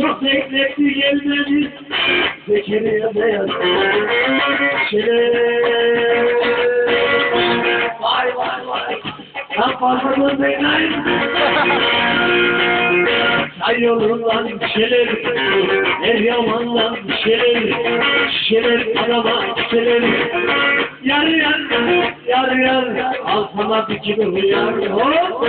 Çok bekletti gelmedi Zekeriya beyaz Şeref Vay vay vay Tam fazla beynayım Çay yolundan şişeler Ev yamandan şişeler Şişeler araba şişeler Yar yar yar yar Al sana bir kilo yar Hop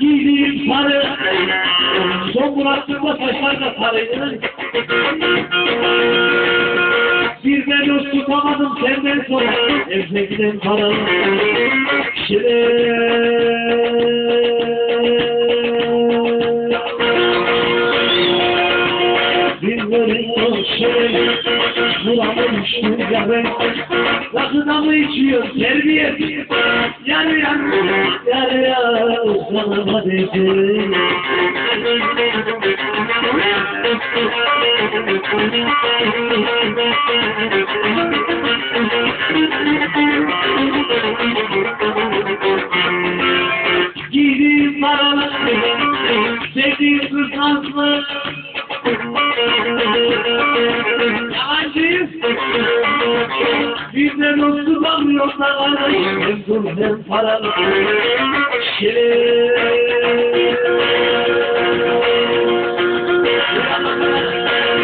Giydiğim sarı Son bıraktığımda saçlar da sarıydı. Bir ben öz tutamadım senden sonra Evde giden paralı Bilmiyorum şey Buramın üstünde ben Rakıda mı içiyor terbiye Yar yar yar Sana dedim Giydiğim paralı Sevdiğim kız Yalancıyız Bizden kalmıyorsa kardeş Hem dur hem paralı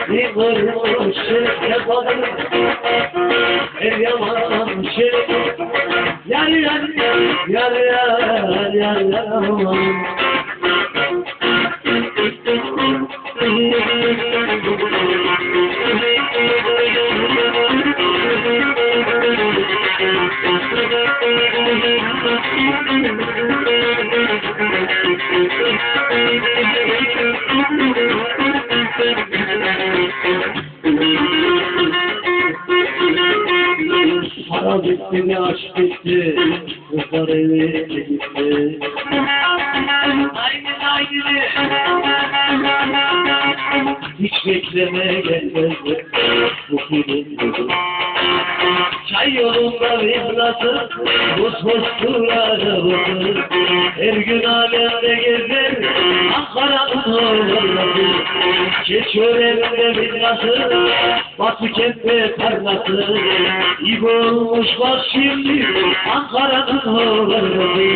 Bir varmış yapalım Ev yaman şey. Yar yar yar yar yar yar Para bitti mi aşk bitti Kızlar eve gitti. Aynen aynen Hiç bekleme gelmezdi Bu film Çay yolunda vibrası Buz buz duracağım Her gün alemde gezer Ankara'nın oğulları Geçiyor evinde vibrası Batı kentte tarlası İbo olmuş bak şimdi Ankara'nın oğulları